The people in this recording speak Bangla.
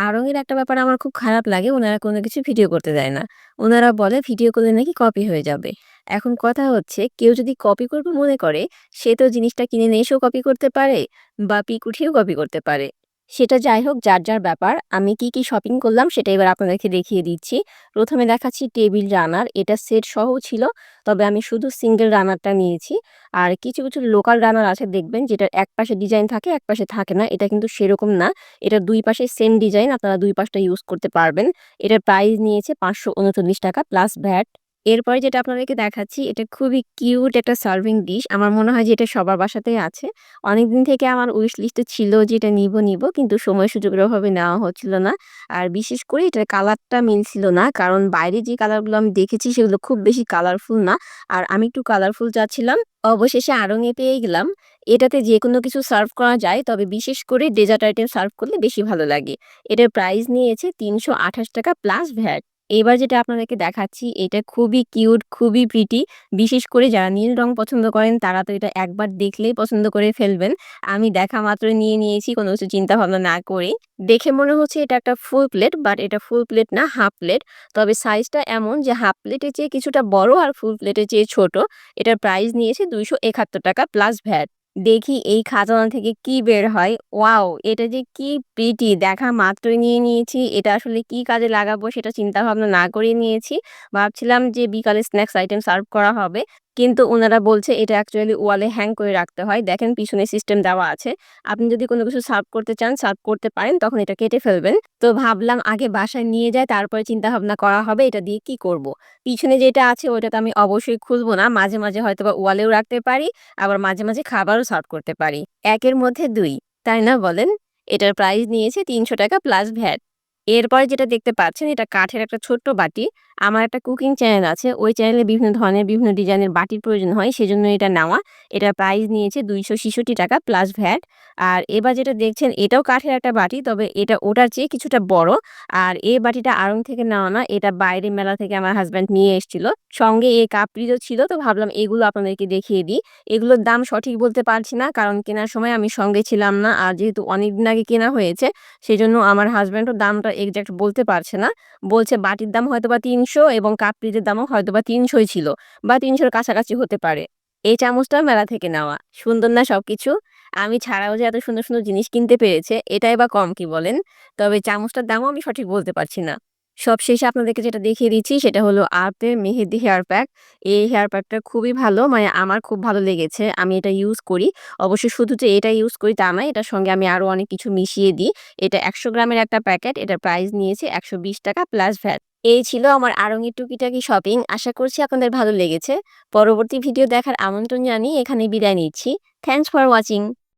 আড়ং-এর একটা ব্যাপার আমার খুব খারাপ লাগে। ওনারা কোনো কিছু ভিডিও করতে দেয় না। ওনারা বলে ভিডিও করলে নাকি কপি হয়ে যাবে। এখন কথা হচ্ছে কেউ যদি কপি করবে মনে করে, সে তো জিনিসটা কিনে নিয়ে এসেও কপি করতে পারে বা পিক উঠিয়েও কপি করতে পারে। সেটা যাই হোক যার, যার ব্যাপার। আমি কি, কি শপিং করলাম সেটা এবার আপনাদেরকে দেখিয়ে দিচ্ছি। প্রথমে দেখাচ্ছি টেবিল রানার। এটা সেট সহ ছিল। তবে আমি শুধু সিঙ্গেল রানারটা নিয়েছি। আর কিছু, কিছু লোকাল রানার আছে দেখবেন যেটার এক পাশে ডিজাইন থাকে, এক পাশে থাকে না। এটা কিন্তু সেরকম না। এটার দুই পাশে সেম ডিজাইন। আপনারা দুই পাশটা ইউজ করতে পারবেন। এটার প্রাইস নিয়েছে ৳৫৩৯ প্লাস ভ্যাট। এরপরে যেটা আপনাদেরকে দেখাচ্ছি এটা খুবই কিউট একটা সার্ভিং ডিশ। আমার মনে হয় যে এটা সবার বাসাতেই আছে। অনেকদিন থেকে আমার উইশ লিস্টে ছিল যে এটা নিবো, নিবো কিন্তু সময় সুযোগের অভাবে নেওয়া হচ্ছিল না। আর বিশেষ করে এটার কালারটা মিলছিল না। কারণ বাইরে যে কালারগুলো আমি দেখেছি সেগুলো খুব বেশি কালারফুল না। আর আমি একটু কালারফুল চাচ্ছিলাম। অবশেষে আড়ং-এ পেয়ে গেলাম। এটাতে যে কোনো কিছু সার্ভ করা যায়। তবে বিশেষ করে ডেজার্ট আইটেম সার্ভ করলে বেশি ভালো লাগে। এটার প্রাইস নিয়েছে ৳৩২৮ প্লাস ভ্যাট। এবার যেটা আপনাদেরকে দেখাচ্ছি এটা খুবই কিউট, খুবই প্রিটি। বিশেষ করে যারা নীল রং পছন্দ করেন তারা তো এটা একবার দেখলেই পছন্দ করে ফেলবেন। আমি দেখা মাত্রই নিয়ে নিয়েছি কোনো কিছু চিন্তা ভাবনা না করেই। দেখে মনে হচ্ছে এটা একটা ফুল প্লেট বাট এটা ফুল প্লেট না হাফ প্লেট। তবে সাইজটা এমন যে হাফ প্লেটের চেয়ে কিছুটা বড় আর ফুল প্লেটের চেয়ে ছোট। এটার প্রাইস নিয়েছে ৳২৭১ প্লাস ভ্যাট। দেখি এই খাজানা থেকে কি বের হয়। ওয়াও! এটা যে কি প্রিটি দেখা মাত্রই নিয়ে নিয়েছি। এটা আসলে কি কাজে লাগাবো সেটা চিন্তা ভাবনা না করে নিয়েছি। ভাবছিলাম যে বিকালে স্ন্যাক্স আইটেম সার্ভ করা হবে। কিন্তু ওনারা বলছে এটা অ্যাকচুয়ালি ওয়ালে হ্যাং করে রাখতে হয়। দেখেন পিছনে সিস্টেম দেওয়া আছে। আপনি যদি কোনো কিছু সার্ভ করতে চান সার্ভ করতে পারেন তখন এটা কেটে ফেলবেন। তো ভাবলাম আগে বাসায় নিয়ে যায় তারপরে চিন্তা ভাবনা করা হবে এটা দিয়ে কি করব। পিছনে যেটা আছে ওটা তো আমি অবশ্যই খুলবো না। মাঝে, মাঝে হয়তোবা ওয়ালেও রাখতে পারি। আবার মাঝে, মাঝে খাবারও সার্ভ করতে পারি। একের মধ্যে দুই তাই না বলেন? এটার প্রাইস নিয়েছে ৳৩০০ প্লাস ভ্যাট। এরপরে যেটা দেখতে পাচ্ছেন এটা কাঠের একটা ছোট্ট বাটি। আমার একটা কুকিং চ্যানেল আছে। ওই চ্যানেলে বিভিন্ন ধরনের, বিভিন্ন ডিজাইনের বাটির প্রয়োজন হয়। সেজন্য এটা নেওয়া। এটা প্রাইস নিয়েছে ৳২৬৬ প্লাস ভ্যাট। আর এবার যেটা দেখছেন, এটাও কাঠের একটা বাটি। তবে এটা ওটার চেয়ে কিছুটা বড়। আর এই বাটিটা আড়ং থেকে নেওয়া না। এটা বাইরে মেলা থেকে আমার হাজব্যান্ড নিয়ে এসেছিল। সঙ্গে এই কাপড়িও ছিল, তো ভাবলাম এগুলো আপনাদেরকে দেখিয়ে দিই। এগুলোর দাম সঠিক বলতে পারছি না। কারণ কেনার সময় আমি সঙ্গে ছিলাম না। আর যেহেতু অনেকদিন আগে কেনা হয়েছে, সেজন্য আমার হাসব্যান্ডও দামটা এক্সাক্ট বলতে পারছে না। বলছে বাটির দাম হয়তোবা ৳৩০০ এবং কাপ প্লেটের দামও হয়তোবা ৳৩০০ ই ছিল বা তিনশোর কাছাকাছি হতে পারে। এই চামচটা মেলা থেকে নেওয়া। সুন্দর না সবকিছু? আমি ছাড়াও যে এত সুন্দর, সুন্দর জিনিস কিনতে পেরেছে এটাই বা কম কি বলেন? তবে চামচটার দামও আমি সঠিক বলতে পারছি না। সবশেষে আপনাদেরকে যেটা দেখিয়ে দিচ্ছি সেটা হলো আর্টের মেহেদি হেয়ার প্যাক। এই হেয়ার প্যাকটা খুবই ভালো মানে আমার খুব ভালো লেগেছে। আমি এটা ইউজ করি। অবশ্য শুধু যে এটা ইউজ করি তা নয়। এটার সঙ্গে আমি আরও অনেক কিছু মিশিয়ে দিই। এটা ১০০ গ্রামের একটা প্যাকেট। এটার প্রাইস নিয়েছে ৳১২০ প্লাস ভ্যাট। এই ছিল আমার আড়ং-এর টুকিটাকি শপিং। আশা করছি আপনাদের ভালো লেগেছে। পরবর্তী ভিডিও দেখার আমন্ত্রণ জানিয়ে এখানে বিদায় নিচ্ছি। Thanks for watching.